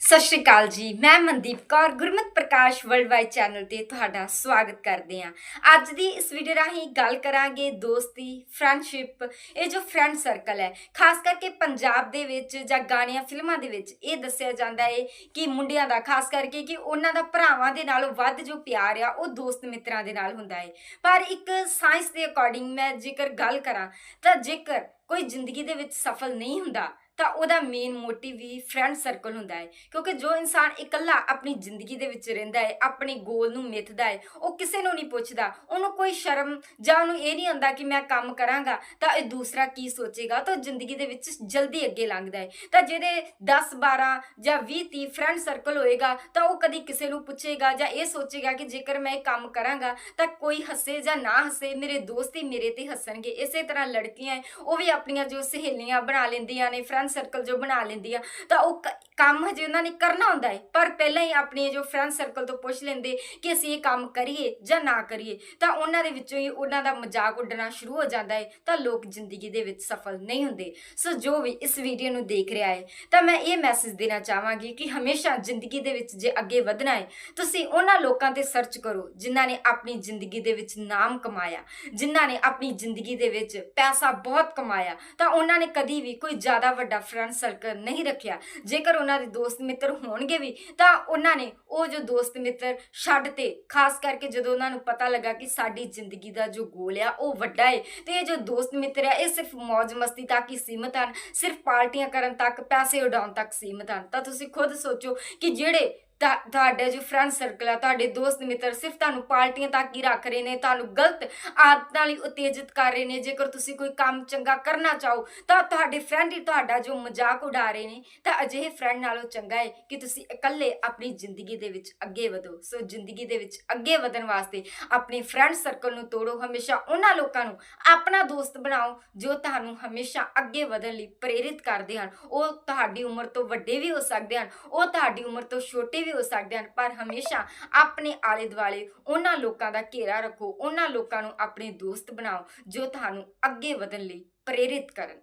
ਸਤਿ ਸ਼੍ਰੀ ਅਕਾਲ ਜੀ। ਮੈਂ ਮਨਦੀਪ ਕੌਰ, ਗੁਰਮਤ ਪ੍ਰਕਾਸ਼ ਵਰਲਡਵਾਈਡ ਚੈਨਲ ਤੇ ਤੁਹਾਡਾ ਸਵਾਗਤ ਕਰਦੇ ਹਾਂ। ਅੱਜ ਦੀ ਇਸ ਵੀਡੀਓ ਰਾਹੀਂ ਗੱਲ ਕਰਾਂਗੇ ਦੋਸਤੀ ਫਰੈਂਡਸ਼ਿਪ ਇਹ ਜੋ ਫਰੈਂਡ ਸਰਕਲ ਹੈ, ਖਾਸ ਕਰਕੇ ਪੰਜਾਬ ਦੇ ਵਿੱਚ ਜਾਂ ਗਾਣਿਆਂ, ਫਿਲਮਾਂ ਦੇ ਵਿੱਚ ਇਹ ਦੱਸਿਆ ਜਾਂਦਾ ਹੈ ਕਿ ਮੁੰਡਿਆਂ ਦਾ, ਖਾਸ ਕਰਕੇ ਕਿ ਉਹਨਾਂ ਦਾ ਭਰਾਵਾਂ ਦੇ ਨਾਲੋਂ ਵੱਧ ਜੋ ਪਿਆਰ ਆ, ਉਹ ਦੋਸਤ ਮਿੱਤਰਾਂ ਦੇ ਨਾਲ ਹੁੰਦਾ ਹੈ ਪਰ ਇੱਕ ਸਾਇੰਸ ਦੇ ਅਕੋਰਡਿੰਗ ਮੈਂ ਜੇਕਰ ਗੱਲ ਕਰਾਂ, ਤਾਂ ਜੇਕਰ ਕੋਈ ਜ਼ਿੰਦਗੀ ਦੇ ਵਿੱਚ ਸਫਲ ਨਹੀਂ ਹੁੰਦਾ ਤਾਂ ਉਹਦਾ ਮੇਨ ਮੋਟਿਵ ਵੀ ਫਰੈਂਡ ਸਰਕਲ ਹੁੰਦਾ ਹੈ। ਕਿਉਂਕਿ ਜੋ ਇਨਸਾਨ ਇਕੱਲਾ ਆਪਣੀ ਜ਼ਿੰਦਗੀ ਦੇ ਵਿੱਚ ਰਹਿੰਦਾ ਹੈ, ਆਪਣੇ ਗੋਲ ਨੂੰ ਮਿੱਥਦਾ ਹੈ, ਉਹ ਕਿਸੇ ਨੂੰ ਨਹੀਂ ਪੁੱਛਦਾ। ਉਹਨੂੰ ਕੋਈ ਸ਼ਰਮ ਜਾਂ ਉਹਨੂੰ ਇਹ ਨਹੀਂ ਹੁੰਦਾ ਕਿ ਮੈਂ ਕੰਮ ਕਰਾਂਗਾ, ਤਾਂ ਇਹ ਦੂਸਰਾ ਕੀ ਸੋਚੇਗਾ? ਤਾਂ ਉਹ ਜ਼ਿੰਦਗੀ ਦੇ ਵਿੱਚ ਜਲਦੀ ਅੱਗੇ ਲੰਘਦਾ ਹੈ। ਤਾਂ ਜਿਹਦੇ 10 12 ਜਾਂ 20 30 ਫਰੈਂਡ ਸਰਕਲ ਹੋਏਗਾ, ਤਾਂ ਉਹ ਕਦੀ ਕਿਸੇ ਨੂੰ ਪੁੱਛੇਗਾ ਜਾਂ ਇਹ ਸੋਚੇਗਾ ਕਿ ਜੇਕਰ ਮੈਂ ਇਹ ਕੰਮ ਕਰਾਂਗਾ, ਤਾਂ ਕੋਈ ਹੱਸੇ ਜਾਂ ਨਾ ਹੱਸੇ ਮੇਰੇ ਦੋਸਤ ਹੀ ਮੇਰੇ ਤੇ ਹੱਸਣਗੇ। ਇਸੇ ਤਰ੍ਹਾਂ ਲੜਕੀਆਂ ਉਹ ਵੀ ਆਪਣੀਆਂ ਜੋ ਸਹੇਲੀਆਂ ਬਣਾ ਲੈਂਦੀਆਂ ਨੇ ਫਰੈਂਡ ਸਰਕਲ ਜੋ ਬਣਾ ਲੈਂਦੀ ਆ ਤਾਂ ਉਹ ਕੰਮ ਹਜੇ ਉਹਨਾਂ ਨੇ ਕਰਨਾ ਹੁੰਦਾ ਹੈ, ਪਰ ਪਹਿਲਾਂ ਹੀ ਆਪਣੇ ਜੋ ਫਰੈਂਡ ਸਰਕਲ ਤੋਂ ਪੁੱਛ ਲੈਂਦੇ ਕਿ ਅਸੀਂ ਇਹ ਕੰਮ ਕਰੀਏ ਜਾਂ ਨਾ ਕਰੀਏ, ਤਾਂ ਉਹਨਾਂ ਦੇ ਵਿੱਚੋਂ ਹੀ ਉਹਨਾਂ ਦਾ ਮਜ਼ਾਕ ਉੱਡਣਾ ਸ਼ੁਰੂ ਹੋ ਜਾਂਦਾ ਹੈ, ਤਾਂ ਲੋਕ ਜ਼ਿੰਦਗੀ ਦੇ ਵਿੱਚ ਸਫਲ ਨਹੀਂ ਹੁੰਦੇ। ਸੋ ਜੋ ਵੀ ਇਸ ਵੀਡੀਓ ਨੂੰ ਦੇਖ ਰਿਹਾ ਹੈ, ਤਾਂ ਮੈਂ ਇਹ ਮੈਸੇਜ ਦੇਣਾ ਚਾਹਾਂਗੀ ਕਿ ਹਮੇਸ਼ਾ ਜ਼ਿੰਦਗੀ ਦੇ ਵਿੱਚ ਜੇ ਅੱਗੇ ਵਧਣਾ ਹੈ, ਤੁਸੀਂ ਉਹਨਾਂ ਲੋਕਾਂ ਤੇ ਸਰਚ ਕਰੋ ਜਿਨ੍ਹਾਂ ਨੇ ਆਪਣੀ ਜ਼ਿੰਦਗੀ ਦੇ ਵਿੱਚ ਨਾਮ ਕਮਾਇਆ, ਜਿਨ੍ਹਾਂ ਨੇ ਆਪਣੀ ਜ਼ਿੰਦਗੀ ਦੇ ਵਿੱਚ ਪੈਸਾ ਬਹੁਤ ਕਮਾਇਆ, ਤਾਂ ਉਹਨਾਂ ਨੇ ਕਦੀ ਵੀ ਕੋਈ ਜ਼ਿਆਦਾ ਵੱਡਾ ਫਰੈਂਡ ਸਰਕਲ ਨਹੀਂ ਰੱਖਿਆ। ਜੇਕਰ ਉਹਨਾਂ ਦੇ ਦੋਸਤ ਮਿੱਤਰ ਹੋਣਗੇ ਵੀ, ਤਾਂ ਉਹਨਾਂ ਨੇ ਉਹ ਜੋ ਦੋਸਤ ਮਿੱਤਰ ਛੱਡ ਤੇ, ਖਾਸ ਕਰਕੇ ਜਦੋਂ ਉਹਨਾਂ ਨੂੰ ਪਤਾ ਲੱਗਾ ਕਿ ਸਾਡੀ ਜ਼ਿੰਦਗੀ ਦਾ ਜੋ ਗੋਲ ਆ, ਉਹ ਵੱਡਾ ਏ, ਤੇ ਇਹ ਜੋ ਦੋਸਤ ਮਿੱਤਰ ਆ, ਇਹ ਸਿਰਫ ਮौज ਮਸਤੀ ਤੱਕ ਹੀ ਸੀਮਤ ਹਨ, ਸਿਰਫ ਪਾਰਟੀਆਂ ਕਰਨ ਤੱਕ, ਪੈਸੇ ਉਡਾਉਣ ਤੱਕ ਸੀਮਤ ਹਨ। ਤਾਂ ਤੁਸੀਂ ਖੁਦ ਸੋਚੋ ਕਿ ਜਿਹੜੇ ਤੁਹਾਡੇ ਜੋ ਫਰੈਂਡ ਸਰਕਲ ਆ, ਤੁਹਾਡੇ ਦੋਸਤ ਮਿੱਤਰ ਸਿਰਫ ਤੁਹਾਨੂੰ ਪਾਰਟੀਆਂ ਤੱਕ ਹੀ ਰੱਖ ਰਹੇ ਨੇ, ਤੁਹਾਨੂੰ ਗਲਤ ਆਦਤਾਂ ਲਈ ਉਤੇਜਿਤ ਕਰ ਰਹੇ ਨੇ। ਜੇਕਰ ਤੁਸੀਂ ਕੋਈ ਕੰਮ ਚੰਗਾ ਕਰਨਾ ਚਾਹੋ, ਤਾਂ ਤੁਹਾਡੇ ਫਰੈਂਡ ਹੀ ਤੁਹਾਡਾ ਜੋ ਮਜ਼ਾਕ ਉਡਾ ਰਹੇ ਨੇ, ਤਾਂ ਅਜਿਹੇ ਫਰੈਂਡ ਨਾਲੋਂ ਚੰਗਾ ਹੈ ਕਿ ਤੁਸੀਂ ਇਕੱਲੇ ਆਪਣੀ ਜ਼ਿੰਦਗੀ ਦੇ ਵਿੱਚ ਅੱਗੇ ਵਧੋ। ਸੋ ਜ਼ਿੰਦਗੀ ਦੇ ਵਿੱਚ ਅੱਗੇ ਵਧਣ ਵਾਸਤੇ ਆਪਣੇ ਫਰੈਂਡ ਸਰਕਲ ਨੂੰ ਤੋੜੋ। ਹਮੇਸ਼ਾ ਉਹਨਾਂ ਲੋਕਾਂ ਨੂੰ ਆਪਣਾ ਦੋਸਤ ਬਣਾਓ, ਜੋ ਤੁਹਾਨੂੰ ਹਮੇਸ਼ਾ ਅੱਗੇ ਵਧਣ ਲਈ ਪ੍ਰੇਰਿਤ ਕਰਦੇ ਹਨ। ਉਹ ਤੁਹਾਡੀ ਉਮਰ ਤੋਂ ਵੱਡੇ ਵੀ ਹੋ ਸਕਦੇ ਹਨ, ਉਹ ਤੁਹਾਡੀ ਉਮਰ ਤੋਂ ਛੋਟੇ ਵੀ ਹੋ ਸਕਦੇ ਹਨ, ਪਰ ਹਮੇਸ਼ਾ ਆਪਣੇ ਆਲੇ ਦੁਆਲੇ ਉਹਨਾਂ ਲੋਕਾਂ ਦਾ ਘੇਰਾ ਰੱਖੋ, ਉਹਨਾਂ ਲੋਕਾਂ ਨੂੰ ਆਪਣੇ ਦੋਸਤ ਬਣਾਓ ਜੋ ਤੁਹਾਨੂੰ ਅੱਗੇ ਵਧਣ ਲਈ ਪ੍ਰੇਰਿਤ ਕਰਨ।